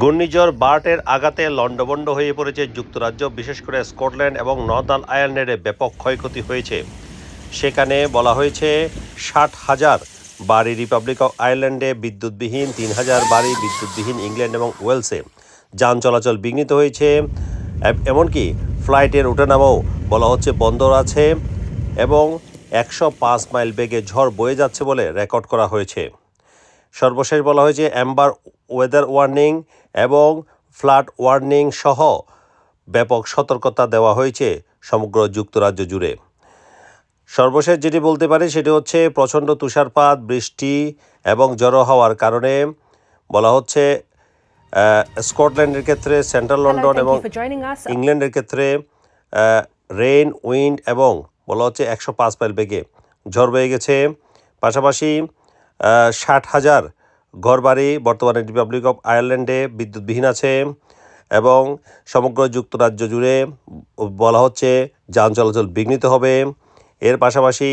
ঘূর্ণিঝড় বার্টের আঘাতে লণ্ডভণ্ড হয়ে পড়েছে যুক্তরাজ্য, বিশেষ করে স্কটল্যান্ড এবং নর্দার্ন আয়ারল্যান্ডে ব্যাপক ক্ষয়ক্ষতি হয়েছে। সেখানে বলা হয়েছে, ষাট হাজার বাড়ি রিপাবলিক অফ আয়ারল্যান্ডে বিদ্যুৎবিহীন, তিন হাজার বাড়ি বিদ্যুৎবিহীন ইংল্যান্ড এবং ওয়েলসে। যান চলাচল বিঘ্নিত হয়েছে এমনকি ফ্লাইটের ওঠানামাও বলা হচ্ছে বন্ধ আছে এবং একশো পাঁচ মাইল বেগে ঝড় বয়ে যাচ্ছে বলে রেকর্ড করা হয়েছে। সর্বশেষ বলা হয়েছে অ্যাম্বার ওয়েদার ওয়ার্নিং এবং ফ্লাড ওয়ার্নিং সহ ব্যাপক সতর্কতা দেওয়া হয়েছে সমগ্র যুক্তরাজ্য জুড়ে সর্বশেষ যেটি বলতে পারি সেটি হচ্ছে প্রচণ্ড তুষারপাত বৃষ্টি এবং জড়ো হওয়ার কারণে বলা হচ্ছে স্কটল্যান্ডের ক্ষেত্রে সেন্ট্রাল লন্ডন এবং. ইংল্যান্ডের ক্ষেত্রে রেইন উইন্ড এবং বলা হচ্ছে একশো পাঁচ মাইল বেগে ঝড় বয়ে গেছে পাশাপাশি ষাট হাজার ঘরবাড়ি, বর্তমানে রিপাবলিক অফ আয়ারল্যান্ডে বিদ্যুৎবিহীন আছে এবং সমগ্র যুক্তরাজ্য জুড়ে বলা হচ্ছে যান চলাচল বিঘ্নিত হবে। এর পাশাপাশি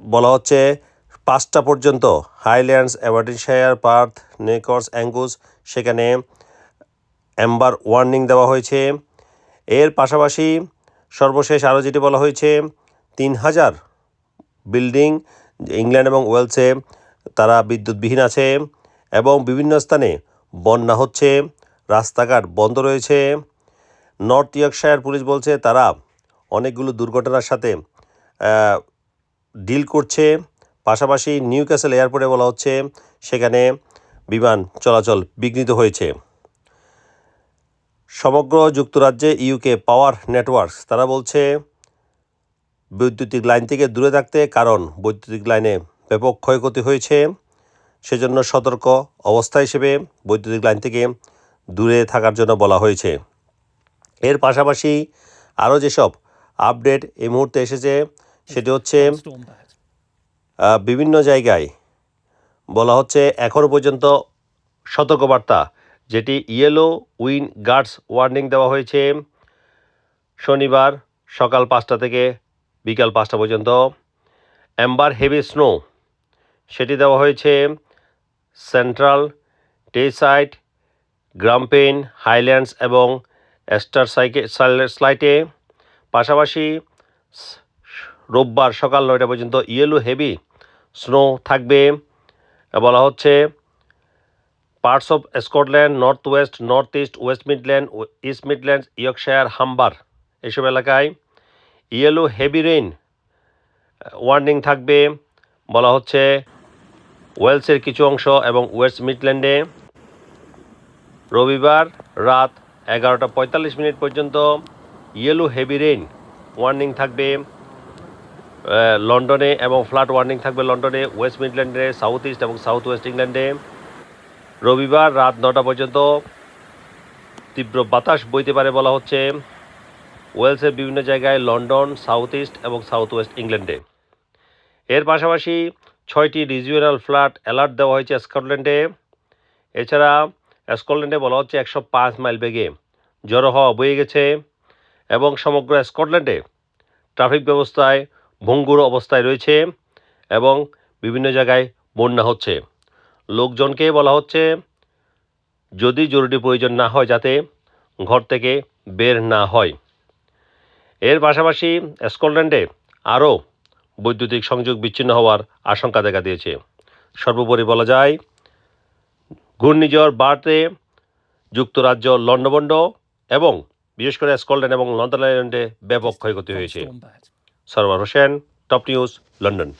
বলা হচ্ছে পাঁচটা পর্যন্ত হাইল্যান্ডস অ্যাভার্ডিনশায়ার পার্থ নেকর্স অ্যাঙ্গুস সেখানে অ্যাম্বার ওয়ার্নিং দেওয়া হয়েছে। এর পাশাপাশি সর্বশেষ আরও যেটি বলা হয়েছে, তিন হাজার বিল্ডিং ইংল্যান্ড এবং ওয়েলসে তারা বিদ্যুৎবিহীন আছে এবং বিভিন্ন স্থানে বন্যা হচ্ছে, রাস্তাঘাট বন্ধ রয়েছে। নর্থ ইয়র্কশায়ার পুলিশ বলছে তারা অনেকগুলো দুর্ঘটনার সাথে ডিল করছে। পাশাপাশি নিউ ক্যাসেল এয়ারপোর্টে বলা হচ্ছে সেখানে বিমান চলাচল বিঘ্নিত হয়েছে। সমগ্র যুক্তরাজ্যে ইউকে পাওয়ার নেটওয়ার্কস তারা বলছে বৈদ্যুতিক লাইন থেকে দূরে থাকতে কারণ বৈদ্যুতিক লাইনে ব্যাপক ক্ষয়ক্ষতি হয়েছে। সেজন্য সতর্ক অবস্থা হিসেবে বৈদ্যুতিক লাইন থেকে দূরে থাকার জন্য বলা হয়েছে। এর পাশাপাশি আরও যেসব আপডেট এই মুহূর্তে এসেছে, সেটি হচ্ছে বিভিন্ন জায়গায় বলা হচ্ছে, এখনও পর্যন্ত সতর্কবার্তা, যেটি ইয়েলো উইন গার্ডস ওয়ার্নিং দেওয়া হয়েছে। শনিবার সকাল পাঁচটা থেকে বিকাল পাঁচটা পর্যন্ত। অ্যাম্বার হেভি স্নো সেটি দেওয়া হয়েছে সেন্ট্রাল টেসাইট গ্রামপেন হাইল্যান্ডস এবং সাইকে স্লাইটে পাশাপাশি রোববার সকাল নয়টা পর্যন্ত ইয়েলো হেভি স্নো থাকবে। বলা হচ্ছে parts of Scotland north west north east west midland east midlands Yorkshire Humber এসব এলাকায়। ইয়েলো হেভি রেইন ওয়ার্নিং থাকবে, বলা হচ্ছে ওয়েলসের কিছু অংশ এবং ওয়েস্ট মিডল্যান্ডে রবিবার রাত এগারোটা পঁয়তাল্লিশ মিনিট পর্যন্ত ইয়েলো হেভি রেইন, ওয়ার্নিং থাকবে লন্ডনে এবং ফ্লাড ওয়ার্নিং থাকবে লন্ডনে ওয়েস্ট মিডল্যান্ডে, সাউথ ইস্ট এবং সাউথ ওয়েস্ট ইংল্যান্ডে। রবিবার রাত নটা পর্যন্ত তীব্র বাতাস বইতে পারে বলা হচ্ছে। ওয়েলসের বিভিন্ন জায়গায় লন্ডন, সাউথ ইস্ট এবং সাউথ ওয়েস্ট ইংল্যান্ডে। এর পাশাপাশি ছয়টি রিজিওনাল ফ্লাড অ্যালার্ট দেওয়া হয়েছে স্কটল্যান্ডে। এছাড়া স্কটল্যান্ডে বলা হচ্ছে একশো পাঁচ মাইল বেগে জড়ো হওয়া বয়ে গেছে এবং সমগ্র স্কটল্যান্ডে ট্রাফিক ব্যবস্থায় ভঙ্গুর অবস্থায় রয়েছে এবং বিভিন্ন জায়গায় বন্যা হচ্ছে। লোকজনকে বলা হচ্ছে, যদি জরুরি প্রয়োজন না হয় যাতে ঘর থেকে বের না হয়। এর পাশাপাশি স্কটল্যান্ডে আরও বৈদ্যুতিক সংযোগ বিচ্ছিন্ন হওয়ার আশঙ্কা দেখা দিয়েছে। সর্বোপরি বলা যায়, ঘূর্ণিঝড় বাড়তে যুক্তরাজ্য লন্ডবন্ড এবং বিশেষ করে স্কটল্যান্ড এবং লন্ডন আইল্যান্ডে ব্যাপক ক্ষয়ক্ষতি হয়েছে। Sarwar Hossain, top news, London.